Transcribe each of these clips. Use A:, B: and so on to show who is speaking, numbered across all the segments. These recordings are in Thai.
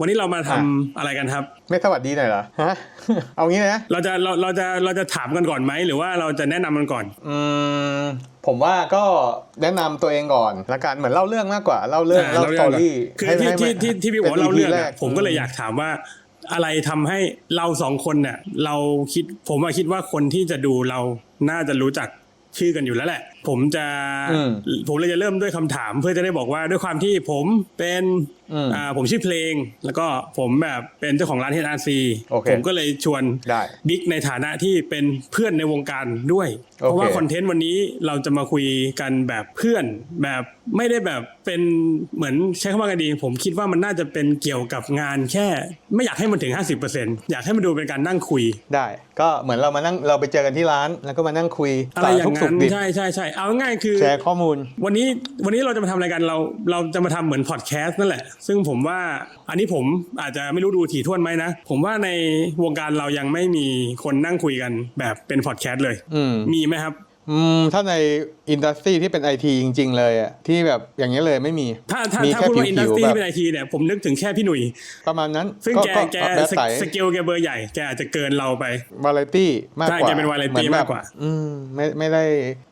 A: วันนี้เรามาทำอะไรกันครับ
B: ไม่สวัสดีหน่อยเหรอฮะเอางี้นะ
A: เราจะเราเราจะเราจะถามกันก่อนไหมหรือว่าเราจะแนะนำกันก่อน
B: อืมผมว่าก็แนะนำตัวเองก่อนละกันเหมือนเล่าเรื่องมากกว่าเล่าเรื่อง
A: อ่า
B: เล่าสตอรี่
A: คือ
B: ให้
A: ที่
B: ให้
A: ที่
B: มัน
A: ที่ที่พี่บอกว่าเราเรื่อง
B: ป็น
A: อะ
B: EP
A: ผมก็เลยอยากถามว่าอะไรทำให้เราสองคนเนี่ยเราคิดผมว่าคิดว่าคนที่จะดูเราน่าจะรู้จักชื่อกันอยู่แล้วแหละ ผมจะ
B: อืม
A: ผมเลยจะเริ่มด้วยคำถามเพื่อจะได้บอกว่าด้วยความที่ผมเป็น
B: อืม
A: อ่าผมชื่อเพลง แล้วก็ผมแบบเป็นเจ้าของร้าน HRC
B: โอเค
A: ผมก็เลยชวน
B: ได้
A: บิ๊กในฐานะที่เป็นเพื่อนในวงการด้วย
B: โอเค
A: เพราะว่าคอนเทนต์วันนี้เราจะมาคุยกันแบบเพื่อน แบบไม่ได้แบบเป็นเหมือนใช้คำว่าไงดี ผมคิดว่ามันน่าจะเป็นเกี่ยวกับงานแค่ ไม่อยากให้มันถึง 50%อยากให้มันดูเป็นการนั่งคุย
B: ได้ ก็เหมือนเรามานั่งเราไปเจอกันที่ร้าน แล้วก็มานั่งคุย
A: อะไรอย่า
B: ทุ
A: ง
B: กสุ
A: นั้
B: ข
A: น
B: ดิบ
A: ใช่ใช่ใช่เอาง่ายๆคือ
B: แชร์ข้อมูล
A: วันนี้วันนี้เราจะมาทำอะไรกันเราเราจะมาทำเหมือนพอดแคสต์นั่นแหละ ซึ่งผมว่าอันนี้ผมอาจจะไม่รู้ดูถี่ถ้วนไหมนะ ผมว่าในวงการเรายังไม่มีคนนั่งคุยกันแบบเป็นพอดแคสต์เลย
B: อืม
A: มีไหมครับ
B: อืมถ้าในอินดัสทรีที่เป็นไอทีจริง ๆ เลยอะที่แบบอย่างนี้ยเลยไม่มี
A: ถ้าถ้า
B: มี
A: ถ้า
B: แค่
A: พูดว่าอินดัสทรี
B: ผิวๆ
A: ที่เป็นไอทีเนี่ยผมนึกถึงแค่พี่หนุ่ย
B: ประมาณนั้น
A: ซึ่ง
B: ก็
A: แก
B: ก็
A: แก
B: แบบ
A: ส
B: ใส
A: สเกลแกเบอร์ใหญ่แกอาจจะเกินเราไป
B: วาไรตี้มาก
A: ใช่
B: กว่า
A: แกเป็น variety
B: หอนแบบ
A: มากกว่า
B: อืมไม่ไม่ได้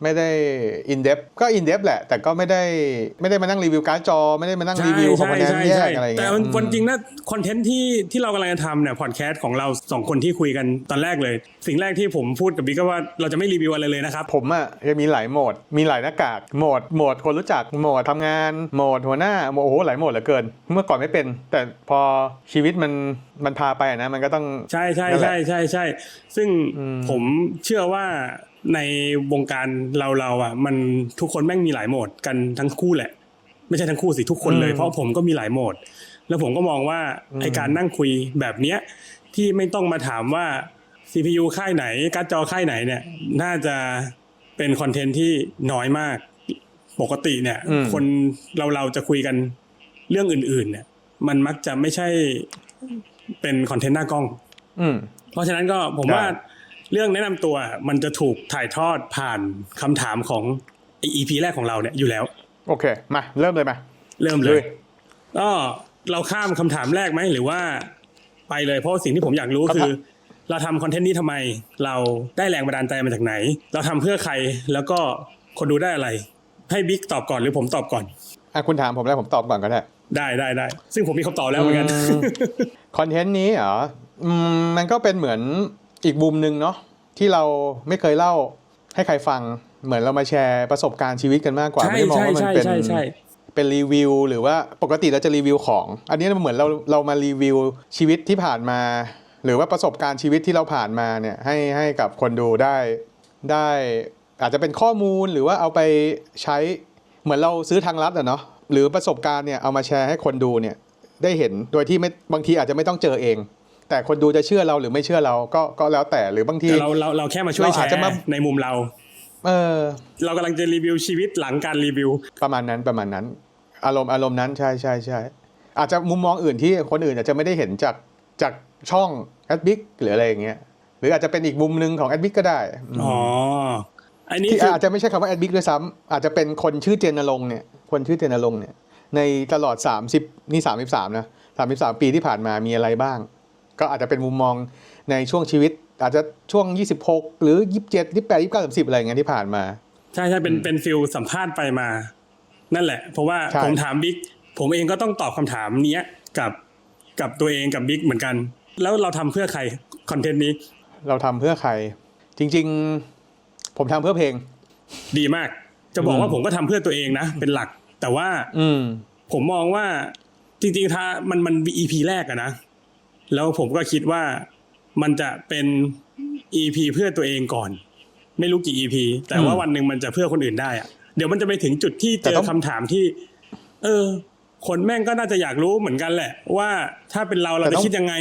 B: ไม่ได้อินเด h ก็อินเด h แหละ แต่ก็ไม่ได้ไม่ได้มานั่งรีวิวการ์ดจอ ไม่ได้มานั่งรีวิวคอมโพเนนต์แยกอะไรอย่าง
A: แต่
B: เงี้ย
A: มัน
B: อืม
A: วันจริงนะคอนเทนต์ที่ที่เรากำลังจะทำเนี่ยพอดแคสต์ของเราสองคนที่คุยกันตอนแรกเลย สิ่งแรกที่ผมพูดกับบิ๊กก็ว่าเราจะไม่รีวิวอะไรเลยนะครับ
B: ผมอะจะมีหลายโหมดมีหลายหน้ากากโหมดโหมดคนรู้จักโหมดทำงานโหมดหัวหน้าโหมดโอ้โหหลายโหมดเหลือเกิน เมื่อก่อนไม่เป็น แต่พอชีวิตมันมันพาไปอะนะมันก็ต้อง
A: ใช่ใช่
B: นั่นแหละ
A: ใช่ใช่ใช่ซึ่ง
B: อืม
A: ผมเชื่อว่าในวงการเราเราอะ มันทุกคนแม่งมีหลายโหมดกันทั้งคู่แหละ ไม่ใช่ทั้งคู่สิทุกคนเลย เพราะผมก็มีหลายโหมด แล้วผมก็มองว่าไอการนั่งคุยแบบเนี้ยที่ไม่ต้องมาถามว่า CPU ค่ายไหนการ์ดจอค่ายไหนเนี่ย น่าจะ เป็นคอนเทนต์ที่น้อยมาก ปกติเนี่ย
B: อืม
A: คนเราเราจะคุยกันเรื่องอื่น ๆ เนี่ย มันมักจะไม่ใช่เป็นคอนเทนต์หน้ากล้อง
B: อืม
A: เพราะฉะนั้นก็ผม
B: ได้
A: ว่าเรื่องแนะนำตัวมันจะถูกถ่ายทอดผ่านคำถามของไอ EP แรกของเราเนี่ยอยู่แล้ว
B: โอเค มาเริ่มเลยมา
A: เริ่มเล
B: เลยย
A: ก็เราข้ามคำถามแรกไหมหรือว่าไปเลยเพราะสิ่งที่ผมอยากรู้คือ เราทำคอนเทนต์นี้ทำไม เราได้แรงบันดาลใจมาจากไหน เราทำเพื่อใครแล้วก็คนดูได้อะไร ให้บิ๊กตอบก่อนหรือผมตอบก่อน
B: อะคุณถามผมแล้วผมตอบก่อนก็ได้
A: ได้ได้ได้ซึ่งผมมีคำตอบแล้วเหมือนกัน
B: อืมคอนเทนต์นี้เหรออืมมันก็เป็นเหมือนอีกมุมหนึ่งเนาะที่เราไม่เคยเล่าให้ใครฟังเหมือนเรามาแชร์ประสบการณ์ชีวิตกันมากกว่า
A: ใช่
B: ไม่ได้มอง
A: ใช่
B: ว่ามัน
A: ใช่
B: เป็น
A: ใช่ใช่
B: เป็นรีวิว หรือว่าปกติเราจะรีวิวของ อันนี้มันเหมือนเราเรามารีวิวชีวิตที่ผ่านมา หรือว่าประสบการณ์ชีวิตที่เราผ่านมาเนี่ยให้ให้กับคนดูได้ได้อาจจะเป็นข้อมูลหรือว่าเอาไปใช้เหมือนเราซื้อทางลัดอะเนาะหรือประสบการณ์เนี่ยเอามาแชร์ให้คนดูเนี่ยได้เห็นโดยที่ไม่บางทีอาจจะไม่ต้องเจอเอง แต่คนดูจะเชื่อเราหรือไม่เชื่อเราก็ก็แล้วแต่หรือบางที
A: แต่เราเราเราแค่มาช่วย
B: เรา
A: แช
B: อาจ
A: ร์
B: จะมา
A: ในมุมเรา
B: เออ
A: เรากำลังจะรีวิวชีวิตหลังการรีวิว
B: ประมาณนั้นประมาณนั้น อารมณ์อารมณ์นั้นใช่ใช่ใช่อาจจะมุมมองอื่นที่คนอื่นอาจจะไม่ได้เห็นจากจาก ช่องแอดบิ๊กหรืออะไรอย่างเงี้ยหรืออาจจะเป็นอีกมุมหนึ่งของแอดบิ๊กก็ได้
A: อ๋ออันนี้
B: ที่
A: คือ
B: อาจจะไม่ใช่คำว่าแอดบิ๊กด้วยซ้ำอาจจะเป็นคนชื่อเจนนรงค์เนี่ยคนชื่อเจนนรงค์เนี่ย ในตลอด 30 นี่ 33 นะ 33 ปีที่ผ่านมามีอะไรบ้าง ก็อาจจะเป็นมุมมองในช่วงชีวิต อาจจะช่วง 26 หรือ 27 28 29 30 อะไรอย่างเงี้ยที่ผ่านมา
A: ใช่ใช่เป็นเป็นฟิลสัมภาษณ์ไปมา นั่นแหละ เพราะว่า
B: ใช่
A: ผมถามบิ๊กผมเองก็ต้องตอบคำถามเนี้ยกับกับตัวเองกับบิ๊กเหมือนกัน แล้วเราทำเพื่อใครคอนเทนต์นี้
B: เราทำเพื่อใคร จริง ๆ ผมทำเพื่อเพลง
A: ดีมาก จะบอกว่า
B: อืม
A: ผมก็ทำเพื่อตัวเองนะ เป็นหลัก แต่ว่า
B: อืม
A: ผมมองว่า จริง ๆ ถ้ามันมัน EP แรกอะนะแล้วผมก็คิดว่ามันจะเป็น EP เพื่อตัวเองก่อน ไม่รู้กี่ EP แต่ว่า
B: อืม
A: วันหนึ่งมันจะเพื่อคนอื่นได้อะเดี๋ยวมันจะไปถึงจุดที่เจ
B: แต่
A: อ
B: ต้อง
A: คำถามที่ เออ คนแม่งก็น่าจะอยากรู้เหมือนกันแหละ ว่าถ้าเป็นเราเราจะคิดยังไง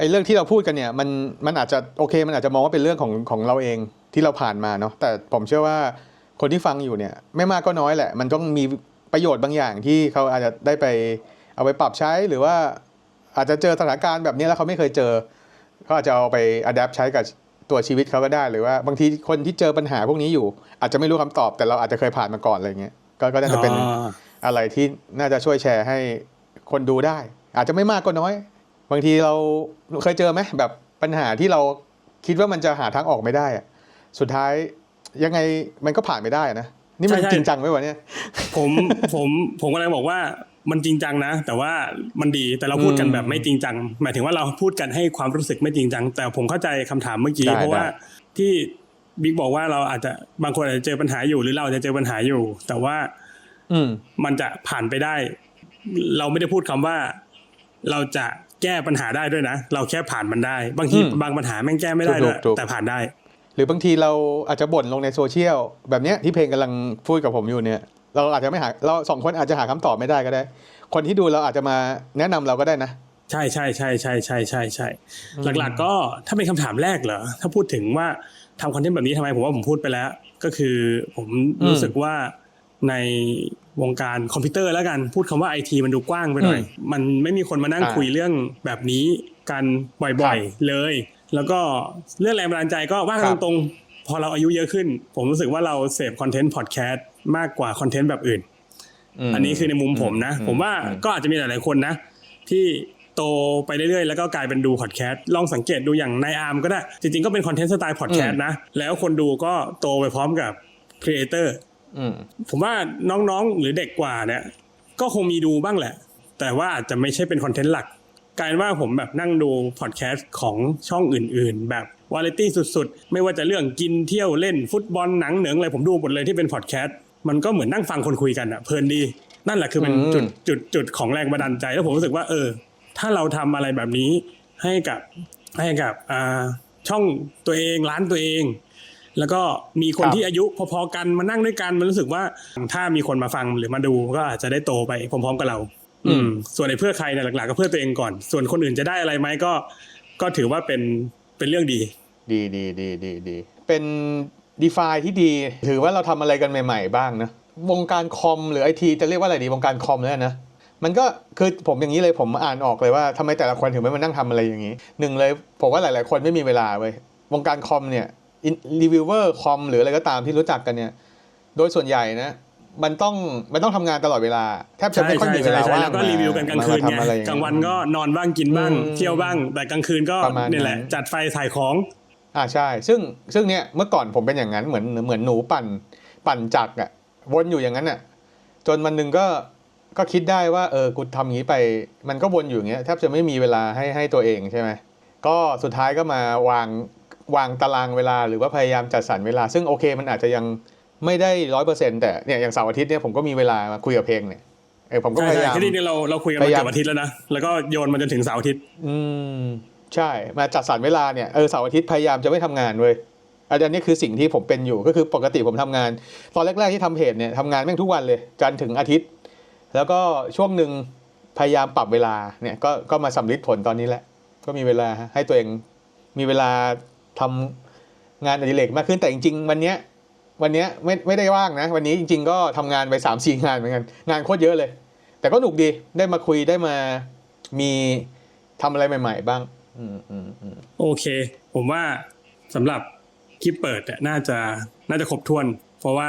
B: ไอ้เรื่องที่เราพูดกันเนี่ยมันมันอาจจะโอเค มันอาจจะมองว่าเป็นเรื่องของของเราเองที่เราผ่านมาเนาะแต่ผมเชื่อว่าคนที่ฟังอยู่เนี่ยไม่มากก็น้อยแหละ มันต้องมีประโยชน์บางอย่างที่เขาอาจจะได้ไปเอาไปปรับใช้หรือว่าอาจจะเจอสถานการณ์แบบนี้แล้วเขาไม่เคยเจอเขาอาจจะเอาไปอัดแอปใช้กับตัวชีวิตเขาก็ได้หรือว่าบางทีคนที่เจอปัญหาพวกนี้อยู่ อาจจะไม่รู้คำตอบแต่เราอาจจะเคยผ่านมาก่อนอะไรเงี้ยก็ก็น่าจะเป็น
A: อ๋อ
B: อะไรที่น่าจะช่วยแชร์ให้คนดูได้ อาจจะไม่มากก็น้อย บางทีเราเคยเจอไหมแบบปัญหาที่เราคิดว่ามันจะหาทางออกไม่ได้อะสุดท้ายยังไงมันก็ผ่านไม่ได้อะนะนี่มัน
A: ใช่ใช่
B: จริงจังไหมวะเนี่ย
A: ผมผมผมกำลังบอกว่ามันจริงจังนะ แต่ว่ามันดีแต่เราพูดกัน
B: อืม
A: แบบไม่จริงจัง หมายถึงว่าเราพูดกันให้ความรู้สึกไม่จริงจัง แต่ผมเข้าใจคำถามเมื่อกี้
B: ได้
A: เพราะว่า
B: ได้
A: ที่บิ๊กบอกว่าเราอาจจะบางคนอาจจะเจอปัญหาอยู่หรือเราอาจจะเจอปัญหาอยู่ แต่ว่า
B: อืม
A: มันจะผ่านไปได้ เราไม่ได้พูดคำว่า เราจะ แก้ปัญหาได้ด้วยนะ เราแค่ผ่านมันได้ บางที
B: อืม
A: บางปัญหาแม่งแก้ไม่ได้ด้วย
B: ถูกถูก
A: แต่ผ่านได้
B: หรือบางทีเราอาจจะบ่นลงในโซเชียลแบบเนี้ยที่เพลงกำลังพูดกับผมอยู่เนี่ย เราอาจจะไม่หาเราสองคนอาจจะหาคำตอบไม่ได้ก็ได้ คนที่ดูเราอาจจะมาแนะนำเราก็ได้นะ
A: ใช่ใช่ใช่ใช่ใช่ใช่ใช่หลักๆก็ถ้าเป็นคำถามแรกเหรอถ้าพูดถึงว่าทำคอนเทนต์แบบนี้ทำไมผมว่าผมพูดไปแล้ว ก็คือผมรู้สึกว่าใน วงการคอมพิวเตอร์แล้วกันพูดคำว่าไอทีมันดูกว้างไปหน่อย มันไม่มีคนมานั่ง
B: อ่า
A: คุยเรื่องแบบนี้กันบ่อยๆเลย แล้วก็เรื่องแรงบันดาลใจก็ว่า
B: ครั
A: กัน
B: บ
A: ตรงๆ พอเราอายุเยอะขึ้น ผมรู้สึกว่าเราเสพคอนเทนต์พอดแคสต์มากกว่าคอนเทนต์แบบอื่น
B: ม
A: อันนี้คือในมุมผมนะ
B: อื
A: ผมว่า
B: อื
A: ก็อาจจะมีหลายๆคนนะ ที่โตไปเรื่อยๆ แล้วก็กลายเป็นดูพอดแคสต์ลองสังเกตดูอย่างนายอาร์มก็ได้ จริงๆ ก็เป็นคอนเทนต์สไตล์พอดแคสต์นะ แล้วคนดูก็โตไปพร้อมกับครีเอเตอร์
B: อืม
A: ผมว่าน้องๆหรือเด็กกว่าเนี่ย ก็คงมีดูบ้างแหละ แต่ว่าอาจจะไม่ใช่เป็นคอนเทนต์หลักกลายเป็นว่าผมแบบนั่งดูพอดแคสต์ของช่องอื่น ๆ แบบวาไรตี้สุดๆ ไม่ว่าจะเรื่องกินเที่ยวเล่นฟุตบอลหนังเหนืองอะไรผมดูหมดเลยที่เป็นพอดแคสต์มันก็เหมือนนั่งฟังคนคุยกันอะเพลินดี นั่นแหละคือเป็น
B: อืม
A: จุดจุดจุดของแรงบันดาลใจ แล้วผมรู้สึกว่าเออ ถ้าเราทำอะไรแบบนี้ให้กับให้กับอ่าช่องตัวเองร้านตัวเอง แล้วก็มีคน
B: ครับ
A: ที่อายุพอๆกันมานั่งด้วยกันมันรู้สึกว่าถ้ามีคนมาฟังหรือมาดูก็อาจจะได้โตไปพร้อมๆกับเรา อืม ส่วนในเพื่อใครเนี่ยหลักๆก็เพื่อตัวเองก่อน ส่วนคนอื่นจะได้อะไรไหมก็ ก็ถือว่าเป็นเป็นเรื่องดี
B: ดีดีดีดีดีเป็น d e f i ที่ดี ถือว่าเราทำอะไรกันใหม่ ๆ บ้างนะวงการคอมหรือไอทีจะเรียกว่าอะไรดีวงการคอมแล้วนะมันก็คือผมอย่างนี้เลยผมอ่านออกเลยว่าทำไมแต่ละคนถึงไม่มานั่งทำอะไรอย่างนี้หนึ่งเลยผมว่าหลาย ๆ คนไม่มีเวลาเว้ยวงการคอมเนี่ย รีวิวเวอร์คอมหรืออะไรก็ตามที่รู้จักกันเนี่ย โดยส่วนใหญ่นะ มันต้องมันต้องทำงานตลอดเวลา แทบจะ
A: ใช่
B: ไม่ค่อย
A: ใช่
B: มีเว
A: ใช่
B: ลา
A: ใช่
B: ว่าง
A: แล้วก็รีวิวกันกลางคืน
B: มา
A: ไง
B: ทำอะไรอย่
A: กลางวันก็นอนบ้างกินบ้าง
B: อืม
A: เที่ยวบ้าง แต่กลางคืนก็
B: ประมาณ
A: นี่แหละ
B: นั้น
A: จัดไฟถ่ายของ
B: อ่าใช่ ซึ่งซึ่งเนี่ยเมื่อก่อนผมเป็นอย่างนั้นเหมือนเหมือนหนูปั่น ปั่นจักรอะวนอยู่อย่างนั้นอะจนวันหนึ่งก็ก็คิดได้ว่าเออกูทำอย่างนี้ไป มันก็วนอยู่อย่างเงี้ยแทบจะไม่มีเวลาให้ให้ตัวเองใช่ไหมก็สุดท้ายก็มาวาง วางตารางเวลาหรือว่าพยายามจัดสรรเวลา ซึ่งโอเคมันอาจจะยังไม่ได้ร้อยเปอร์เซ็นต์แต่เนี่ยอย่างเสาร์อาทิตย์เนี่ยผมก็มีเวลามาคุยกับเพลงเนี่ยเออผมก็
A: ใช่
B: พยา
A: ใช่
B: ยาม
A: ที่นี่เราเราคุยกัน
B: พ
A: มายา
B: ยาม
A: เกือบอาทิตย์แล้วนะแล้วก็โยนมาจนถึงเสาร์อาทิตย์
B: อืมใช่ มาจัดสรรเวลาเนี่ยเออเสาร์อาทิตย์พยายามจะไม่ทำงานเว้ยอันนี้คือสิ่งที่ผมเป็นอยู่ก็คือปกติผมทำงาน ตอนแรก ๆที่ทำเพจเนี่ยทำงานแม่งทุกวันเลยจันทร์ถึงอาทิตย์ แล้วก็ช่วงหนึ่งพยายามปรับเวลาเนี่ยก็ก็มาสำลิดผลตอนนี้แหละ ก็มีเวลาให้ตัวเองมีเวลา ทำงานอดิเรกมากขึ้นแต่จริง ๆ วันเนี้ยวันเนี้ยไม่ไม่ได้ว่างนะ วันนี้จริง ๆ ก็ทำงานไปสามสี่งานเหมือนกันงานโคตรเยอะเลย แต่ก็หนุกดีได้มาคุยได้มามีทำอะไรใหม่ ๆ บ้างอืมอืมอืม
A: โอเค ผมว่าสำหรับคลิปเปิดเนี่ยน่าจะน่าจะครบถ้วน เพราะว่า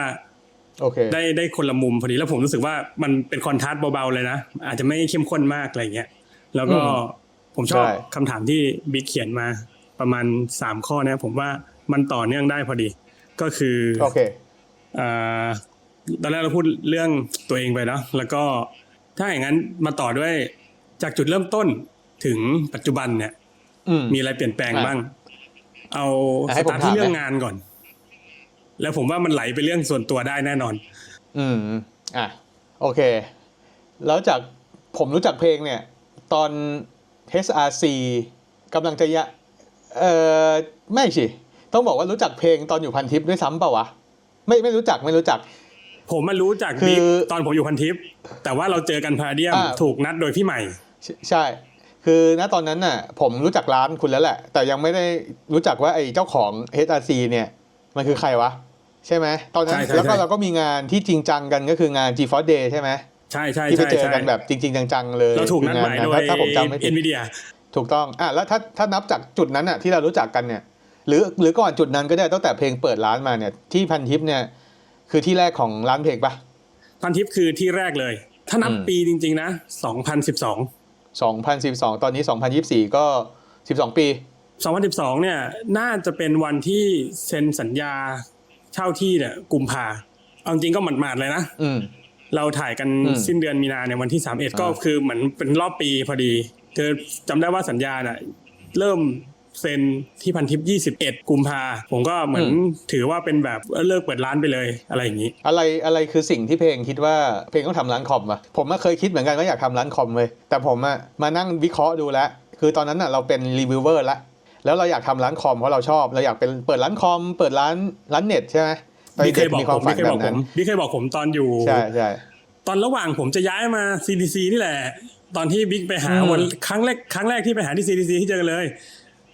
B: โอเค
A: ได้ได้คนละมุมพอดีแล้วผมรู้สึกว่ามันเป็นคอนทราสต์เบาๆเลยนะ อาจจะไม่เข้มข้นมากอะไรเงี้ย แล้วก็
B: อืม
A: ผมชอบ
B: ใช่
A: คำถามที่บิ๊กเขียนมา ประมาณสามข้อเนี่ยผมว่ามันต่อเนื่องได้พอดี ก็คือ
B: โอเค
A: อ่าตอนแรกเราพูดเรื่องตัวเองไปเนาะแล้วก็ถ้าอย่างนั้นมาต่อด้วยจากจุดเริ่มต้นถึงปัจจุบันเนี่ย
B: อืม
A: มีอะไรเปลี่ยนแปลง
B: อะ
A: บ้าง เอา
B: อะ
A: ส
B: ให้ผม
A: ตาร์ทที่
B: ถาม
A: เรื่อง
B: นะ
A: งานก่อน แล้วผมว่ามันไหลไปเรื่องส่วนตัวได้แน่นอน
B: อืมอะโอเค แล้วจากผมรู้จักเพลงเนี่ย ตอน HRC กำลังจะยะ เออไม่สิต้องบอกว่ารู้จักเพลงตอนอยู่พันทิปด้วยซ้ำเปล่าวะไม่ไม่รู้จักไม่รู้จัก
A: ผมมารู้จัก
B: คือ
A: บิ๊กตอนผมอยู่พันทิป แต่ว่าเราเจอกันพาราเดียม
B: อ่า
A: ถูกนัดโดยพี่ใหม่
B: ใช่ใช่ คือณตอนนั้นน่ะ ผมรู้จักร้านคุณแล้วแหละ แต่ยังไม่ได้รู้จักว่าไอ้เจ้าของ HRC เนี่ย มันคือใครวะ ใช่ไหมตอนนั้น
A: ใช่ใช่
B: แล้วก็
A: ใช่
B: เราก็มีงานที่จริงจังกันก็คืองาน GeForce Day ใช่ไหม
A: ใช่ใช่
B: ที่ไป
A: ใช่
B: เจอ
A: ใช่
B: กันแบบจริง ๆ จังๆเลย
A: เราถูกนัดหมาย
B: คื
A: โด
B: องน
A: ย
B: ถ้าผมจำไม่ผิ
A: เอ็
B: ด
A: นวีเดีย
B: ถูกต้องอะแล้วถ้าถ้านับจากจุดนั้นอะที่เรารู้จักกันเนี่ย หรือหรือก่อนจุดนั้นก็ได้ตั้งแต่เพลงเปิดร้านมาเนี่ยที่พันทิปเนี่ยคือที่แรกของร้านเพลงปะ
A: พันทิปคือที่แรกเลย ถ้านับ
B: อืม
A: ปีจริง ๆ นะ2012
B: 2012ตอนนี้2024ก็12ปี
A: 2012เนี่ยน่าจะเป็นวันที่เซ็นสัญญาเช่าที่เนี่ยกุมภาเอาจริงก็หมาดๆเลยนะ
B: อืม
A: เราถ่ายกัน
B: อืม
A: สิ้นเดือนมีนาเนี่ยวันที่31ก็
B: อ่า
A: คือเหมือนเป็นรอบปีพอดี คือจำได้ว่าสัญญาน่ะเริ่มเซ็นที่พันทิป 21 กุมภาผมก็เหมือนถือว่าเป็นแบบเลิกเปิดร้านไปเลยอะไรอย่างนี้
B: อะไรอะไรคือสิ่งที่เพลงคิดว่าเพลงต้องทำร้านคอมวะผมก็เคยคิดเหมือนกันว่าอยากทำร้านคอมเลย แต่ผมอะมานั่งวิเคราะห์ดูแล้ว คือตอนนั้นอะเราเป็นรีวิวเวอร์ละแล้วเราอยากทำร้านคอมเพราะเราชอบเราอยากเป็นเปิดร้านคอม เปิดร้านร้านเน็ตใช่ไหมตอน
A: บิ๊กเค
B: เด็
A: ย
B: ก
A: บอก
B: มีค
A: ผ
B: วาม
A: ม
B: ฝั
A: บิ๊
B: น
A: กเคย
B: แบ
A: บอก
B: บ
A: ผ
B: นั้น
A: มบิ๊กเคยบอกผมตอนอยู่
B: ใช่ใช่
A: ตอนระหว่างผมจะย้ายมา CDC นี่แหละ ตอนที่บิ๊กไปหา
B: อืม
A: วันครั้งแรกครั้งแรกที่ไปหาที่ CDC ที่เจอกันเลย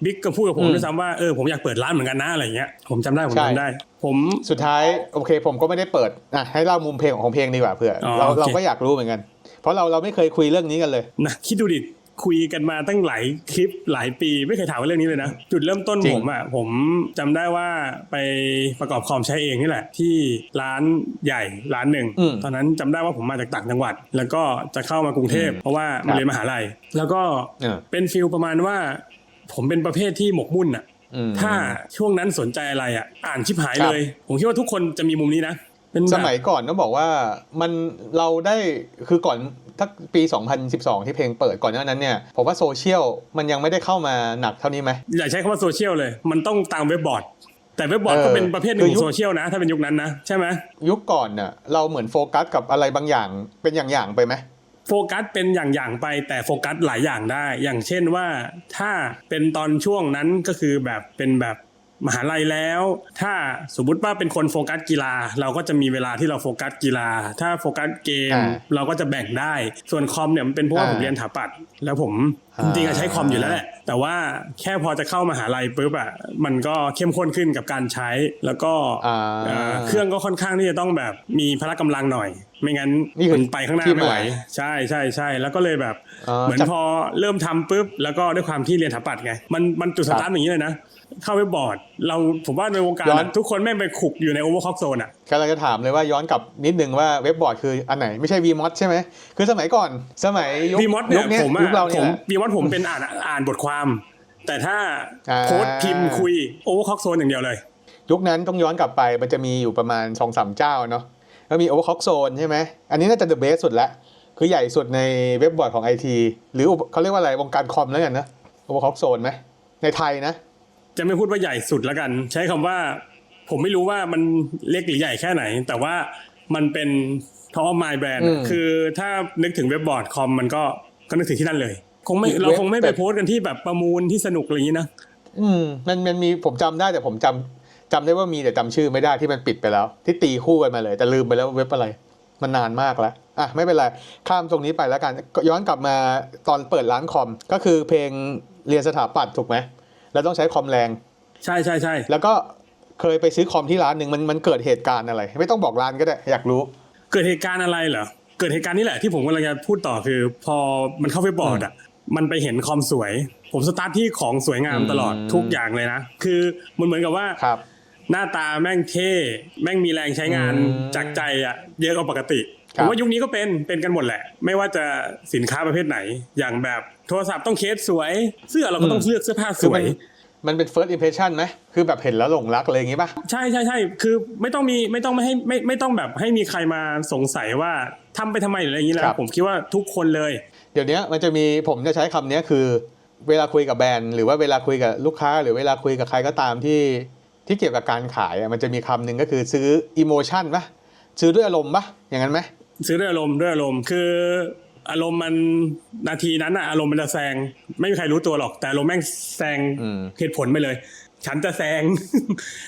A: บิ๊กก็พูดกับผม
B: อืม
A: ด้วยซ้ำว่าเออผมอยากเปิดร้านเหมือนกันนะอะไรเงี้ยผมจำได้ผม
B: ใช่
A: จำได้ ผม
B: สุดท้ายโอเค ผมก็ไม่ได้เปิดอะให้เล่ามุมเพลงของเพลงดีกว่าเผื่ออ
A: อ
B: เรา
A: โอเค
B: เราก็อยากรู้เหมือนกัน เพราะเราเราไม่เคยคุยเรื่องนี้กันเลย
A: นะคิดดูดิ คุยกันมาตั้งหลายคลิปหลายปี ไม่เคยถามเรื่องนี้เลยนะ จุดเริ่มต้น
B: จริง
A: ผมอะผมจำได้ว่าไปประกอบคอมใช้เองนี่แหละ ที่ร้านใหญ่ร้านหนึ่ง
B: อืม
A: ตอนนั้นจำได้ว่าผมมาจากต่างจังหวัด แล้วก็จะเข้ามากรุงเทพ
B: อืม
A: เพราะว่า
B: ครั
A: มา
B: บ
A: เรียนมหาลัย แล้วก็
B: เออ
A: เป็นฟิลประมาณว่า ผมเป็นประเภทที่หมกมุ่นอะ
B: อืม
A: ถ้าช่วงนั้นสนใจอะไรอะ อ่านชิบหาย
B: ครับ
A: เลย ผมคิดว่าทุกคนจะมีมุมนี้นะ เป็นแบบ
B: สมัยก่อนต้องบอกว่ามันเราได้คือก่อนทักปี 2012 ที่เพลงเปิดก่อนหน้านั้นเนี่ยผมว่าโซเชียลมันยังไม่ได้เข้ามาหนักเท่านี้ไหม
A: อย่าใช้คำว่าโซเชียลเลย มันต้องตามเว็บบอร์ด แต่เว็บบอร์ด
B: เออ
A: ก็เป็นประเภทหนึ่ง
B: คือ
A: ข
B: ยุ
A: อ
B: ค
A: งโซเชียลนะ ถ้าเป็นยุคนั้นนะ ใช่ไหม
B: ยุคก่อนน่ะเราเหมือนโฟกัสกับอะไรบางอย่างเป็นอย่างๆไปไหม
A: โฟกัสเป็นอย่างๆไปแต่โฟกัสหลายอย่างได้ อย่างเช่นว่าถ้าเป็นตอนช่วงนั้นก็คือแบบเป็นแบบ มหาลัยแล้ว ถ้าสมมุติว่าเป็นคนโฟกัสกีฬา เราก็จะมีเวลาที่เราโฟกัสกีฬา ถ้าโฟกัสเกม
B: อ่า
A: เราก็จะแบ่งได้ ส่วนคอมเนี่ยมันเป็นเพราะว่า
B: อ่า
A: ผมเรียนถาปัด แล้วผม
B: อ่า
A: จริงๆอะใช้คอมอยู่แล้วแหละ แต่ว่าแค่พอจะเข้ามหาลัยปุ๊บอะมันก็เข้มข้นขึ้นกับการใช้ แล้วก็
B: อ่า
A: เอ่อเครื่องก็ค่อนข้างที่จะต้องแบบมีพละกำลังหน่อย ไม่งั้น
B: นี่คือ
A: มันไปข้างหน้า
B: ที่
A: ไม่ไหว
B: มา
A: ใช่ใช่ใช่แล้วก็เลยแบบ
B: อ่า
A: เหมือน
B: จาก
A: พอเริ่มทำปุ๊บแล้วก็ด้วยความที่เรียนถาปัดไง มันมันจุดสตาร์ทอย่างนี้เลยนะ เข้าเว็บบอร์ด เราผมว่าในวงการ
B: ย้อน
A: อะทุกคนแม่งไปขุกอยู่ในโอเวอร์ค k อกโซนอะ
B: กำลังจะถามเลยว่าย้อนกลับนิดนึงว่าเว็บบอร์ดคืออันไหนไม่ใช่ VMod ใช่ไหม คือสมัยก่อนสมัยยุค
A: วีมอสเนี่ย
B: ยุคเนี้ย
A: ผม
B: ยุคเรา
A: อะผ
B: เนี่ย
A: ม
B: แหละ
A: วีมอสผมเป็นอ่านอ่านบทความ แต่ถ้า
B: อ่า
A: โค้ดพิมพ์คุยโอเวอร์ค k อกโซนอย่างเดียวเลย
B: ยุคนั้นต้องย้อนกลับไปมันจะมีอยู่ประมาณ2อสามเจ้าเนาะแล้วมี Overclock Zone ใช่ไหม อันนี้น่าจะ the best สุดละ คือใหญ่สุดในเว็บบอร์ดของ IT หรือเขาเรียกว่าอะไรวงการคอมแล้วกันนะ Overclock Zone ไหมในไทยนะ
A: จะไม่พูดว่าใหญ่สุดแล้วกัน ใช้คำว่า ผมไม่รู้ว่ามันเล็กหรือใหญ่แค่ไหน แต่ว่ามันเป็น top of my brand
B: อื
A: อะ
B: ม
A: คือถ้านึกถึงเว็บบอร์ดคอมมันก็ก็นึกถึงที่นั่นเลย คงไม่
B: เว็บ
A: เราคงไม่ไป
B: แบบ
A: โพสต์กันที่แบบประมูลที่สนุกอะไรอย่างนี้นะ
B: อืมมันมันมีผมจำได้แต่ผมจำจำได้ว่ามีแต่จำชื่อไม่ได้ที่มันปิดไปแล้ว ที่ตีคู่กันมาเลย แต่ลืมไปแล้วว่าเว็บอะไร มันนานมากแล้วอะไม่เป็นไร ข้ามตรงนี้ไปแล้วกันก็ย้อนกลับมาตอนเปิดร้านคอม ก็คือเพลงเรียนสถาปัตย์ถูกไหม แล้วต้องใช้คอมแรง
A: ใช่ใช่ใช่
B: แล้วก็เคยไปซื้อคอมที่ร้านหนึ่งมันมันเกิดเหตุการณ์อะไร ไม่ต้องบอกร้านก็ได้อยากรู้
A: เกิดเหตุการณ์อะไรเหรอเกิดเหตุการณ์นี้แหละที่ผมกำลังจะพูดต่อคือ พอมันเข้าเว็บบอร์ดอะมันไปเห็นคอมสวย ผมสตาร์ทที่ของสวยงาม
B: อืม
A: ตลอดทุกอย่างเลยนะคือมันเหมือนกับว่า
B: ครับ
A: หน้าตาแม่งเท่ แม่งมีแรงใช้งาน
B: อืม
A: จากใจอะเยอะกว่าปกติ
B: ค
A: ผ
B: รับ
A: มว่ายุคนี้ก็เป็นเป็นกันหมดแหละ ไม่ว่าจะสินค้าประเภทไหน อย่างแบบโทรศัพท์ต้องเคสสวย เสื้อเราก็ต้องเลือกเสื้อผ้าส
B: คือ
A: ว
B: มัน
A: ย
B: มันเป็น first impression ไหมคือแบบเห็นแล้วหลงรักเลยอย่างงี้ป่ะ
A: ใช่ใช่ใช่คือไม่ต้องมีไม่ต้องไม่ให้ไม่ไม่ต้องแบบให้มีใครมาสงสัยว่าทำไปทำไมหรืออะไรอย่างนี้แล้
B: ครั
A: ว
B: บ
A: ผมคิดว่าทุกคนเลย
B: เดี๋ยวนี้มันจะมีผมจะใช้คำนี้คือ เวลาคุยกับแบรนด์หรือว่าเวลาคุยกับลูกค้า หรือเวลาคุยกับใครก็ตามที่ที่เกี่ยวกับการขายอะมันจะมีคำหนึ่งก็คือซื้ออิโมชันปะซื้อด้วยอารมณ์ปะอย่างนั้นไหม
A: ซื้อด้วยอารมณ์ด้วยอารมณ์คืออารมณ์มันนาทีนั้นอะอารมณ์มันจะแซง ไม่มีใครรู้ตัวหรอก แต่อารมณ์แม่งแซง
B: อืม
A: เหตุผลไปเลย ฉันจะแซง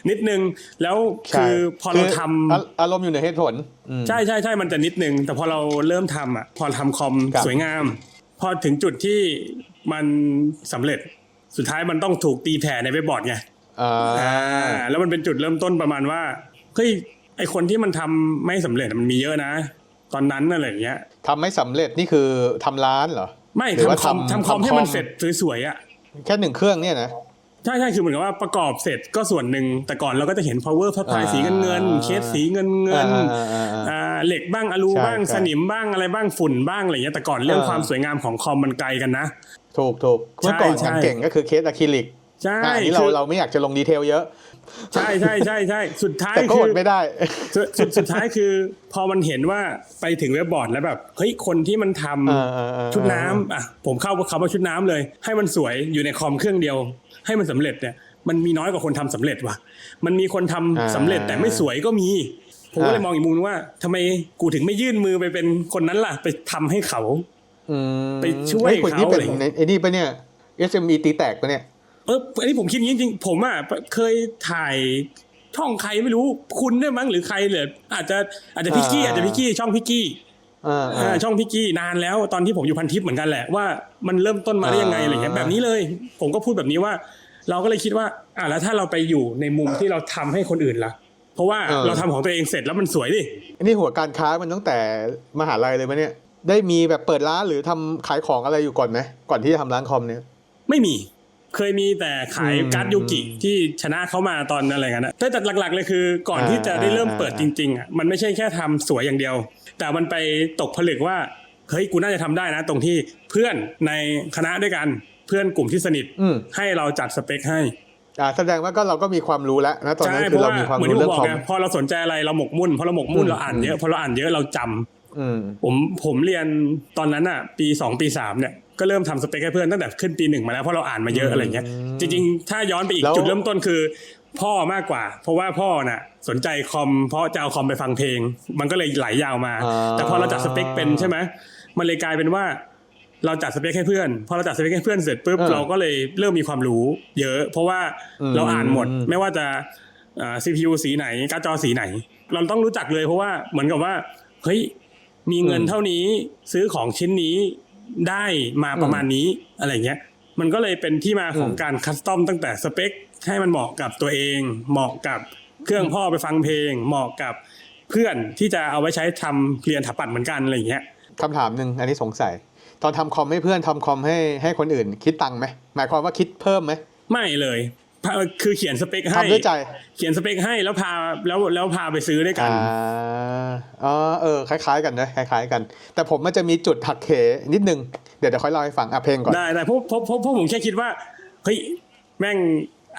A: นิดนึง แล้ว
B: ใช่
A: คือพอเราทำ
B: อาอารมณ์อยู่ในเหตุผลอืม
A: ใช่ใช่ใช่มันจะนิดนึง แต่พอเราเริ่มทำอะ พอทำคอม
B: ครับ
A: สวยงาม พอถึงจุดที่มันสำเร็จสุดท้ายมันต้องถูกตีแผ่ในเว็บบอร์ดไง
B: อ่า
A: อ่าแล้วมันเป็นจุดเริ่มต้นประมาณว่าเฮ้ยไอคนที่มันทำไม่สำเร็จมันมีเยอะนะ ตอนนั้นอะไรอย่างเงี้ย
B: ทำไม่สำเร็จนี่คือทำร้านเหรอ
A: ไม่
B: หรือว่า
A: ทำคอม
B: ทำ
A: ทำคอม
B: ทำ
A: ให้มัน
B: คอม
A: เสร็จสวยๆอะ
B: แค่หนึ่งเครื่องเนี่ยนะ
A: ใช่ใช่คือเหมือนกับว่าประกอบเสร็จก็ส่วนหนึ่งแต่ก่อนเราก็จะเห็น power supply
B: อ่า
A: สีเงินเงินๆเคสสีเงินเงิน
B: อ่าอ่าอ่า
A: อ่าเหล็กบ้างอลู
B: ใช่
A: บ้าง
B: ใช่
A: สนิมบ้างอะไรบ้างฝุ่นบ้างอะไรเงี้ยแต่ก่อนเรื่อง
B: อ่า
A: ความสวยงามของคอมมันไกลกันนะ
B: ถูกถูกเมื่อก่อน
A: ใช่
B: อย่างเก่งก็คือเคสอะคริลิก
A: ใช่
B: อะอันนี้เรา
A: คือ
B: เราไม่อยากจะลงดีเทลเยอะ
A: ใช่ใช่ใช่ใช่สุดท้าย
B: แต่ก็
A: คื
B: อดไม่ได้
A: สุดสุดสุดท้ายคือ พอมันเห็นว่าไปถึงเว็บบอร์ดแล้วแบบเฮ้ยคนที่มันทำ
B: เออเออเออ
A: ชุดน้ำอะผมเข้าคำว่าชุดน้ำเลย ให้มันสวยอยู่ในคอมเครื่องเดียว ให้มันสำเร็จเนี่ยมันมีน้อยกว่าคนทำสำเร็จว่ะ มันมีคนทำสำเร็จแต่ไม่สวยก็มี ผมก็เลยมองอีกมุมนึงว่าทำไมกูถึงไม่ยื่นมือไปเป็นคนนั้นล่ะ ไปทำให้เขา
B: อืม
A: ไปช่วย
B: ฮ้คุณนี่
A: เขา
B: เป็น
A: อะไรอย่างเงี้ย
B: ในไอ้นี่ปะเนี่ย SME ตีแตกปะเนี่ย
A: เอออันนี้ผมคิดอย่างนี้จริงๆผมอะเคยถ่ายช่องใครไม่รู้คุณด้วยมั้งหรือใครเลยอาจจะอาจจะพิกกี้
B: อ่า
A: อาจจะพิกกี้ช่องพิกกี้
B: อ่า
A: อ่าช่องพิกกี้นานแล้วตอนที่ผมอยู่พันทิปเหมือนกันแหละว่ามันเริ่มต้นมาได้ยังไง
B: อ่า
A: อะไรเงี้ยแบบนี้เลย ผมก็พูดแบบนี้ว่า เราก็เลยคิดว่า อ่าแล้วถ้าเราไปอยู่ในมุมที่เราทำให้คนอื่นล่ะ เพราะว่าเราทำของตัวเองเสร็จแล้วมันสวยดิ
B: อันนี้หัวการค้ามันตั้งแต่มหาลัยเลยปะเนี่ยได้มีแบบเปิดร้านหรือทำขายของอะไรอยู่ก่อนไหมก่อนที่จะทำร้านคอมเนี่ย
A: ไม่มี เคยมีแต่ขาย
B: อืม
A: การ์ดยูกิที่ชนะเขามาตอนอะไรกันนะแต่แต่หลักๆเลยคือก่อน
B: อ่า
A: ที่จะได้เริ่ม
B: อ่า
A: เปิดจริงๆอะมันไม่ใช่แค่ทำสวยอย่างเดียว แต่มันไปตกผลึกว่าเฮ้ยกูน่าจะทำได้นะ ตรงที่เพื่อนในคณะด้วยกันเพื่อนกลุ่มที่สนิท
B: อืม
A: ให้เราจัดสเปคให้
B: อ่าแสดงว่าก็เราก็มีความรู้แล้วนะตอนนั้น
A: ใช่
B: คือเรา
A: เพราะว่า
B: มีความ
A: เหมือน
B: รู้
A: ที่ผ
B: เรื่อ
A: ม
B: ง
A: บอ
B: ค
A: ก
B: อม
A: ไงพอเราสนใจอะไรเราหมกมุ่นพอเราหมกมุ่น
B: อืม
A: เราอ่านเยอะพอเราอ่านเยอะเราจำ
B: อืม
A: ผมผมเรียนตอนนั้นอะ ปีสองปีสามเนี่ย ก็เริ่มทำสเปคให้เพื่อนตั้งแต่ขึ้นปีหนึ่งมาแล้วเพราะเราอ่านมาเยอะอะไรเงี้ยจริงๆ ถ้าย้อนไปอีก
B: แล้ว
A: จุดเริ่มต้นคือ พ่อมากกว่า เพราะว่าพ่อน่ะสนใจคอมเพราะจะเอาคอมไปฟังเพลง มันก็เลยไหลยาวมา
B: อ่า
A: แต่พอเราจัดสเปคเป็นใช่ไหมมันเลยกลายเป็นว่า เราจัดสเปคให้เพื่อนพอเราจัดสเปคให้เพื่อนเสร็จปุ๊บเราก็เลยเริ่มมีความรู้ เยอะ เพราะว่าเราอ่านหมด ไม่ว่าจะอ่า CPU สีไหนการ์ดจอสีไหน เราต้องรู้จักเลยเพราะว่าเหมือนกับว่าเฮ้ยมีเงินเท่านี้ซื้อของชิ้นนี้ ได้มาประมาณนี้อะไรเงี้ย มันก็เลยเป็นที่มาของการคัสตอมตั้งแต่สเปคให้มันเหมาะกับตัวเอง เหมาะกับเครื่องพ่อไปฟังเพลง เหมาะกับเพื่อนที่จะเอาไว้ใช้ทำเรียนถาปัดเหมือนกันอะไรเงี้ย
B: คำถามหนึ่งอันนี้สงสัย ตอนทำคอมให้เพื่อนทำคอมให้ให้คนอื่น คิดตังค์ไหมหมายความว่าคิดเพิ่มไหม
A: ไม่เลยพา คือเขียนสเปคให้
B: ทำด้วยใจ
A: เขียนสเปคให้แล้วพาแล้วแล้วพาไปซื้อด้วยกัน
B: อ่าอ๋อเออคล้าย ๆ กันนะคล้าย ๆ กัน แต่ผมมันจะมีจุดหักเหนิดนึงเดี๋ยวเดี๋ยวค่อยเล่าให้ฟังอะเพลงก่อน
A: ได้ได้เพราะเพราะเพราะเพราะผมแค่คิดว่าเฮ้ยแม่ง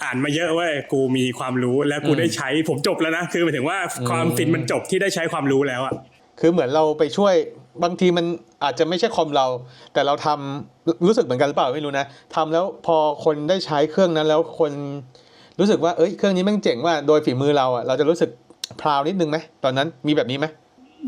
A: อ่านมาเยอะเว้ยกูมีความรู้แล้วกูได้ใช้ผมจบแล้วนะคือหมายถึงว่าความฟินมันจบที่ได้ใช้ความรู้แล้วอะ
B: คือเหมือนเราไปช่วย บางทีมันอาจจะไม่ใช่คอมเรา แต่เราทำรู้สึกเหมือนกันหรือเปล่าไม่รู้นะทำแล้วพอคนได้ใช้เครื่องนั้นแล้วคนรู้สึกว่าเอ้ยเครื่องนี้แม่งเจ๋งว่าโดยฝีมือเราอะเราจะรู้สึกพราวนิดนึงไหมตอนนั้นมีแบบนี้ไหม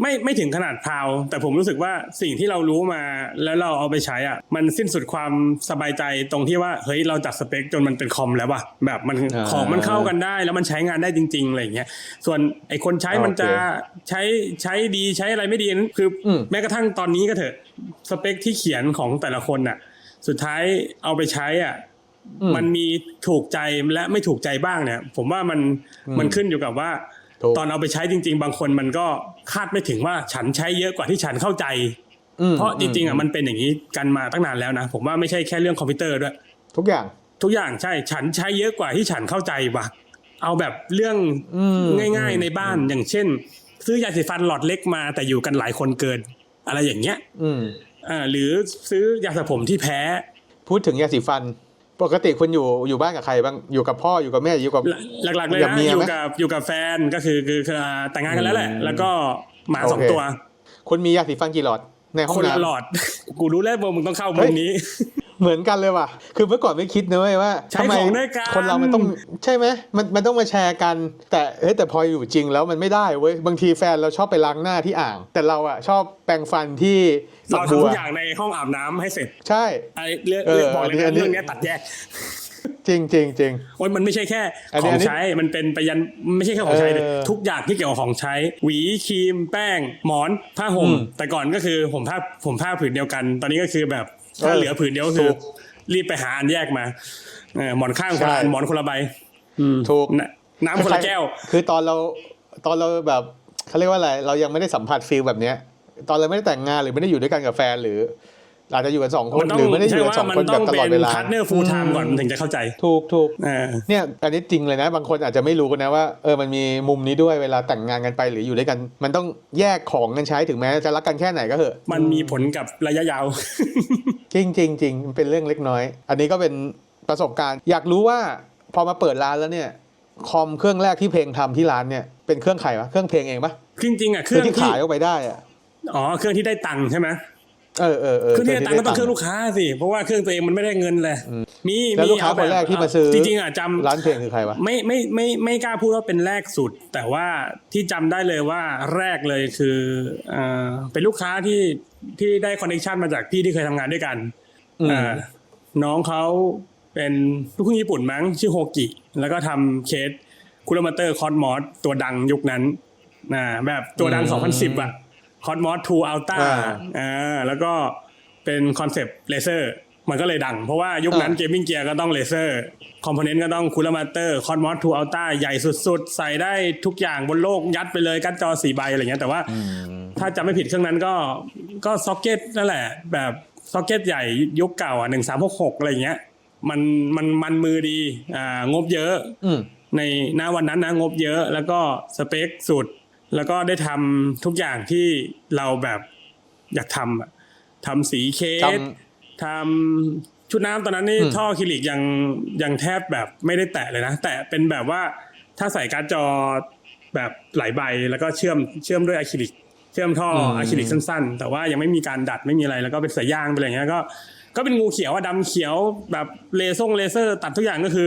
A: ไม่ไม่ถึงขนาดพราว แต่ผมรู้สึกว่าสิ่งที่เรารู้มาแล้วเราเอาไปใช้อะมันสิ้นสุดความสบายใจตรงที่ว่าเฮ้ยเราจัดสเปคจนมันเป็นคอมแล้วว่ะแบบมัน
B: อ่า
A: ของมันเข้ากันได้แล้วมันใช้งานได้จริงๆอะไรอย่างเงี้ยส่วนไอคนใช้มันจะ
B: โอเค
A: ใช้ใช้ดีใช้อะไรไม่ดีนั้นคืออ
B: ม
A: แม้กระทั่งตอนนี้ก็เถอะสเปคที่เขียนของแต่ละคนน่ะ สุดท้ายเอาไปใช้อะ
B: อืม
A: มันมีถูกใจและไม่ถูกใจบ้างเนี่ย ผมว่ามัน
B: อืม
A: มันขึ้นอยู่กับว่า
B: ถูก
A: ตอนเอาไปใช้จริง ๆ บางคนมันก็คาดไม่ถึงว่าฉันใช้เยอะกว่าที่ฉันเข้าใจ
B: อืม
A: เพราะจริงๆอะมันเป็นอย่างนี้กันมาตั้งนานแล้วนะ ผมว่าไม่ใช่แค่เรื่องคอมพิวเตอร์ด้วย
B: ทุกอย่าง
A: ทุกอย่างใช่ฉันใช้เยอะกว่าที่ฉันเข้าใจว่ะเอาแบบเรื่อง
B: อืม
A: ง่าย ๆในบ้านอย่างเช่น ซื้อยาสีฟันหลอดเล็กมาแต่อยู่กันหลายคนเกิน อะไรอย่างเงี้ย
B: อืม
A: อ่าหรือซื้อยาสระผมที่แพ้
B: พูดถึงยาสีฟัน ปกติคุณอยู่อยู่บ้านกับใครบ้างอยู่กับพ่ออยู่กับแม่อยู่กับ
A: หลักๆเลย
B: กับ
A: นะ
B: เมีย
A: อยู่
B: ไหม
A: กับอยู่กับแฟนก็คือคือคืออ่าแต่งงานกันแล้วแหละ
B: อืม
A: แล้วก็หมาสอง
B: โอเค
A: ตัว
B: คุณมียาสีฟันกี่หลอดในห้อ
A: ค
B: ง
A: นละ
B: น้ำ
A: หลอด กูรู้แล้วว่ามึงต้องเข้า
B: เฮ้
A: มุ
B: ย
A: มนี้
B: เหมือนกันเลยว่ะ คือเมื่อก่อนไม่คิดนะเว้ยว่า
A: ใช้
B: ทำไม
A: ของด้วยกัน
B: คนเรามันต้องใช่ไหมมันมันต้องมาแชร์กัน แต่เฮ้ยแต่พออยู่จริงแล้วมันไม่ได้เว้ยบางทีแฟนเราชอบไปล้างหน้าที่อ่าง แต่เราอะชอบแปรงฟันที่ฝั
A: เรา
B: กบั
A: ทำ
B: ว
A: ทุกอย่างในห้องอาบน้ำให้เสร็จ
B: ใช่
A: ไอ้เรื่อง
B: เออ
A: บอกเลย
B: อันนี้
A: นะเรื่องเนี้ยตัดแยก
B: จริงจริงจริง
A: โอ้ยมันไม่ใช่แค่
B: อัน
A: ข
B: นี้
A: อง
B: อันนี้
A: ใช้ มันเป็นไปยันไม่ใช่แค่ของใช้เลย
B: เออ
A: ทุกอย่างที่เกี่ยวกับของใช้ หวีครีม แป้ง หมอน ผ้าห่ม
B: อืม
A: แต่ก่อนก็คือผมผ้าผมผ้าผืนเดียวกัน ตอนนี้ก็คือแบบ ถ้า
B: เออ
A: เหลือผืนเดียวก็คือ
B: ถูก
A: รีบไปหาอันแยกมาเออหมอนข้างคนละอัน
B: ใช่
A: หมอนคนละใบอืม
B: ถูก
A: นน้ำคนละแก้ว
B: คือตอนเราตอนเราแบบเขาเรียกว่าอะไร เรายังไม่ได้สัมผัสฟีลแบบเนี้ย ตอนเราไม่ได้แต่งงานหรือไม่ได้อยู่ด้วยกันกับแฟนหรือ อาจจะอยู่กันสองคน
A: มันต้อ
B: ห
A: ง
B: รือไม่ได้อ
A: ใช่
B: ยู่กัน
A: ว่า
B: สอง
A: มัน
B: คน
A: ต้
B: แบ
A: อบง
B: ต
A: เป็
B: ลอด
A: น
B: เวลา
A: พาร์ทเนอร์ฟูลไทม์ก่อนถึงจะเข้าใจ
B: ถูกถูก
A: เออ
B: เนี่ยอันนี้จริงเลยนะ บางคนอาจจะไม่รู้นะว่าเออมันมีมุมนี้ด้วยเวลาแต่งงานกันไปหรืออยู่ด้วยกัน มันต้องแยกของกันใช้ถึงแม้จะรักกันแค่ไหนก็เถอะ
A: มันมีผลกับระยะยาว
B: จริงจริงจริงมันเป็นเรื่องเล็กน้อย อันนี้ก็เป็นประสบการณ์ อยากรู้ว่าพอมาเปิดร้านแล้วเนี่ยคอมเครื่องแรกที่เพลงทำที่ร้านเนี่ยเป็นเครื่องใครวะเครื่องเพลงเองปะ
A: จริงๆอะเค
B: คื
A: รื่
B: อ
A: อง
B: ที่
A: ที่
B: ขายออกไปได้อะ
A: อ๋อเครื่องที่ได้ตังค์ใช่ไหม
B: เออเออเออ
A: เครื่องที่ได้ตังค์ก็ต้องเครื่อง
B: ลู
A: ลูกค้าสิ เพราะว่าเครื่องตัวเองมันไม่ได้เงินเลยมี
B: แล้ว
A: มี
B: ลูกค้า
A: เอ
B: คนแรกที่มาซื้อ
A: จริงๆอะจำ
B: ร้านเพลงคือใครวะ
A: ไม่ไม่ไม่ไม่กล้าพูดว่าเป็นแรกสุด แต่ว่าที่จำได้เลยว่าแรกเลยคือเอ่อเป็นลูกค้าที่ที่ได้คอนเนคชันมาจากพี่ที่เคยทำงานด้วยกัน
B: อืม
A: อ่าน้องเขาเป็นลูกครึ่งญี่ปุ่นมั้งชื่อโฮกิ แล้วก็ทำเคสคูลมาเตอร์คอ s มอสตัวดังยุคนั้นนะแบบตัวดัง 2010อะ คอ s มอส2อัลต้า
B: อ่า
A: อ่าแล้วก็เป็นคอนเซปต์เลเซอร์มันก็เลยดัง เพราะว่ายุคนั้น
B: อ่า
A: เกมมิ่งเกียร์ก็ต้องเลเซอร์คอมโพเนนต์ก็ต้องคูลมาเตอร์คอ s มอส2อัลต้าใหญ่สุดๆ ใส่ได้ทุกอย่างบนโลกยัดไปเลยการ์ดจอสี่ใบอะไรเงี้ยแต่ว่าถ้าจำไม่ผิดเครื่องนั้นก็ก็ซ็อกเก็ตนั่นแหละ แบบซ็อกเก็ตใหญ่ยุคเก่าอะหนึ่งสามหกหกอะไรเงี้ยมันมันมันมือดีอ่างบเยอะ
B: อืม
A: ในหน้าวันนั้นนะงบเยอะแล้วก็สเปคสุด แล้วก็ได้ทำทุกอย่างที่เราแบบอยากทำอะทำสีเค
B: จ
A: สทำชุดน้ำตอนนั้นนี่
B: อืม
A: ท่ออะคริลิกยังยังแทบแบบไม่ได้แตะเลยนะ แต่เป็นแบบว่าถ้าใส่การ์ดจอแบบหลายใบแล้วก็เชื่อมเชื่อมด้วยอะคริลิกเชื่อมท่ออะคริลิกสั้น ๆ แต่ว่ายังไม่มีการดัดไม่มีอะไรแล้วก็เป็นสายยางไปอะไรเงี้ยก็ก็เป็นงูเขียวอะดำเขียวแบบเลเซอร์เลเซอร์ ตัดทุกอย่างก็คือ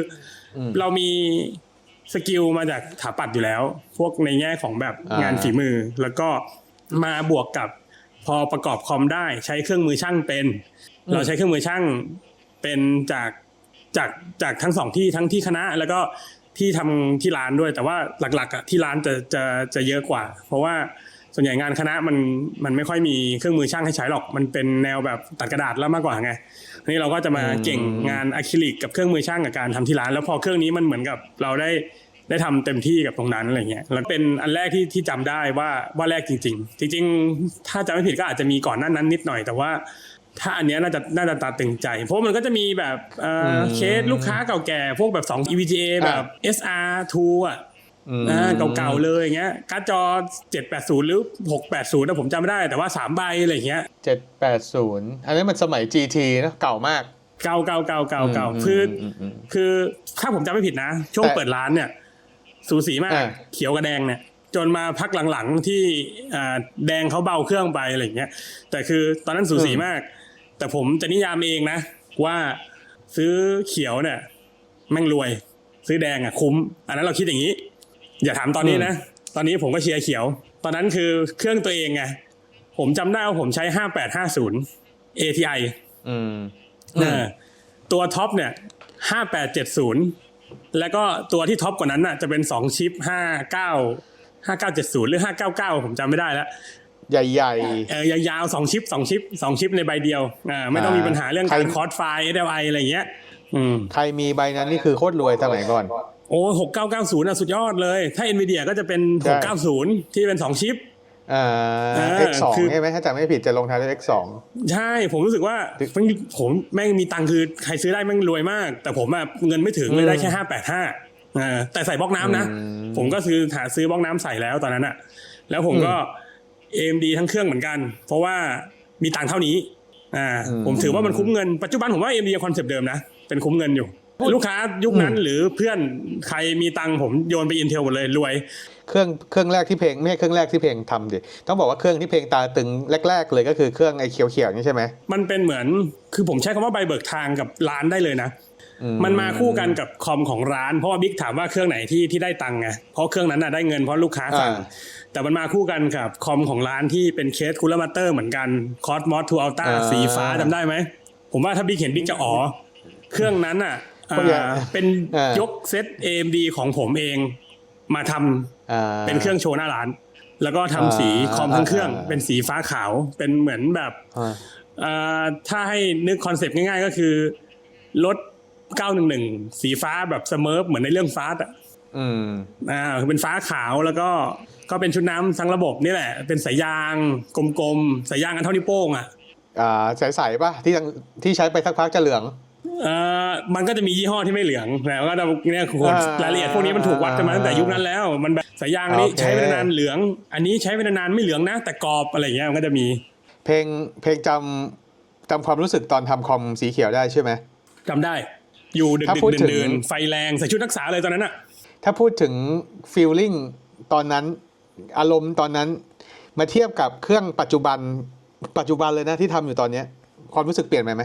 A: อเรามี สกิลมาจากถาปัดอยู่แล้ว พวกในแง่ของแบบ
B: อ่าง
A: งานฝีมือ แล้วก็มาบวกกับพอประกอบคอมได้ใช้เครื่องมือช่างเป็น เราใช้เครื่องมือช่างเป็นจากจากจากทั้งสองที่ทั้งที่คณะแล้วก็ที่ทำที่ร้านด้วย แต่ว่าหลักๆอะที่ร้านจะจะจะเยอะกว่า เพราะว่าส่วนใหญ่งานคณะมันมันไม่ค่อยมีเครื่องมือช่างให้ใช้หรอก มันเป็นแนวแบบตัดกระดาษแล้วมากกว่าไงที นี้เราก็จะมาเก่งงานอะคริลิกกับเครื่องมือช่างกับการทำที่ร้าน แล้วพอเครื่องนี้มันเหมือนกับเราได้ได้ทำเต็มที่กับตรงนั้นอะไรเงี้ย แล้วเป็นอันแรกที่ที่จำได้ว่าว่าแรกจริง ๆ จริง ๆ ถ้าจำไม่ผิดก็อาจจะมีก่อนหน้านั้นนิดหน่อย แต่ว่าถ้าอันเนี้ยน่าจะน่าจะตาตึงใจ เพราะมันก็จะมีแบบเอ่ออเคสลูกค้าเก่าแก่ พวกแบบ2 EVGA แบบ SR2 อะ
B: อืม
A: อ่าเก่าๆเลยอย่างเงี้ยการ์ดจอ 780 หรือ 680นะผมจำไม่ได้แต่ว่า3ใบอะไรอย่างเงี้ย
B: เจ็ดแปดศูนย์อันนี้มันสมัย GT นะเก่ามาก
A: เก่าเก่าเก่าเก่าเก่า
B: อืม
A: คืออ
B: มอืม
A: คือถ้าผมจำไม่ผิดนะ ช่วง
B: แต่
A: เปิดร้านเนี่ย สูสีมาก
B: อ่า
A: เขียวกับแดงเนี่ย จนมาพักหลังๆที่อ่าแดงเขาเบาเครื่องไปอะไรอย่างเงี้ย แต่คือตอนนั้นสูสีมาก แต่ผมจะนิยามเองนะ ว่าซื้อเขียวเนี่ยแม่งรวย ซื้อแดงอะคุ้ม อันนั้นเราคิดอย่างนี้ อย่าถามตอนนี้นะ ตอนนี้ผมก็เชียร์เขียว ตอนนั้นคือเครื่องตัวเองไง ผมจำได้ว่าผมใช้5850 ATI
B: อืม
A: เออตัวท็อปเนี่ย5870แล้วก็ตัวที่ท็อปกว่านั้นน่ะจะเป็น2ชิป59 5970หรือ599ผมจำไม่ได้แล้ว
B: ใหญ่
A: เออยาวๆสองชิปสองชิปสองชิปในใบเดียวอ่าไม่ต้องมีปัญหาเรื่อง
B: ใคร
A: การคอร์สไฟล์ SLI อะไรอย่างเงี้ย อืม
B: ๆใครมีใบนั้นนี่คือโคตรรวยสมัยก่อน
A: โอ้หกเก้าเก้าศูนย์อะสุดยอดเลย ถ้า NVIDIA ก็จะเป็น
B: ใช่
A: หกเก้าศูนย์ที่เป็นสองชิป
B: อ่า
A: เออ
B: X2
A: คือ
B: ใช่ไหมถ้าจำไม่ผิดจะลงท้ายด้วย X2
A: ใช่ผมรู้สึกว่าแม่งผมแม่งมีตังค์คือใครซื้อได้แม่งรวยมาก แต่ผมอะเงินไม่ถึงเลยได้แค่ห้าแปดห้าแต่ใส่บล็อกน้ำนะ
B: อืม
A: ผมก็ซื้อหาซื้อบล็อกน้ำใส่แล้วตอนนั้นอะแล้วผมก็ AMD ทั้งเครื่องเหมือนกัน เพราะว่ามีตังค์เท่านี้อ่า
B: อืม
A: ผมถือว่ามันคุ้มเงินปัจจุบันผมว่า AMD คอนเซปต์เดิมนะ เป็นคุ้มเงินอยู่ ลูกค้ายุคนั้นหรือเพื่อนใครมีตังค์ผมโยนไป Intel หมดเลยรวย
B: เครื่องเครื่องแรกที่เพลงไม่ใช่เครื่องแรกที่เพลงทำดิต้องบอกว่าเครื่องที่เพลงตาตึงแรก ๆ เลยก็คือเครื่องไอ้เขียวๆนี่ใช่ไหม
A: มันเป็นเหมือนคือผมใช้คำว่าใบเบิกทางกับร้านได้เลยนะ
B: อื
A: มันมาคู่กันกับคอมของร้านเพราะว่าบิ๊กถามว่าเครื่องไหนที่ที่ได้ตังค์ไงเพราะเครื่องนั้นน่ะได้เงินเพราะลูกค้าสั่ง
B: อ่า
A: แต่มันมาคู่กันกับคอมของร้านที่เป็นเคสคูลมาเตอร์เหมือนกันคอสมอสทูอัลต้า
B: อ่า
A: สีฟ้าจำได้ไหมผมว่าถ้าบิ๊กเห็นบิ๊กจะอ๋อเครื่องนั้นอะ
B: คนใหญ่
A: อ่า เป็น
B: อ่าย
A: กเซต AMD ของผมเองมาทำ
B: อ่า
A: เป็นเครื่องโชว์หน้าร้าน แล้วก็ทำสี
B: อ่า
A: คอมทั้งเครื่อง
B: อ่า
A: เป็นสีฟ้าขาวเป็นเหมือนแบบ
B: อ่า
A: เอ่อถ้าให้นึกคอนเซปต์ง่ายๆ ก็คือรถ 911 สีฟ้าแบบเสมอเหมือนในเรื่องฟาสอะ
B: อืม
A: อ่าคือเป็นฟ้าขาวแล้วก็ก็เป็นชุดน้ำทั้งระบบนี่แหละ เป็นสายยางกลมๆสายยางอันเท่านิ้วโป้งอะ
B: อ่าใสๆป่ะที่ยังที่ใช้ไปสักพักจะเหลือง
A: เอ่อมันก็จะมียี่ห้อที่ไม่เหลืองแต่ว่าเราเนี่ยคือ
B: อ่ารา
A: ยละเอียดพวกนี้มันถูกวัดกันมาตั้งแต่ยุคนั้นแล้ว มันแบบสายยางอันนี้
B: โอเค
A: ใช้ไปนานๆเหลือง อันนี้ใช้ไปนานๆไม่เหลืองนะ แต่กรอบอะไรอย่างเงี้ยมันก็จะมี
B: เพลงเพลงจำจำความรู้สึกตอนทำคอมสีเขียวได้ใช่ไหม
A: จำได้ อยู่ดึก
B: ถ้า
A: ดึก
B: พูดถึง
A: เดินๆไฟแรงใส่ชุดนักศึกษาเลยตอนนั้นอะ
B: ถ้าพูดถึงฟีลลิ่งตอนนั้นอารมณ์ตอนนั้น มาเทียบกับเครื่องปัจจุบันปัจจุบันเลยนะที่ทำอยู่ตอนเนี้ยความรู้สึกเปลี่ยนไปไหม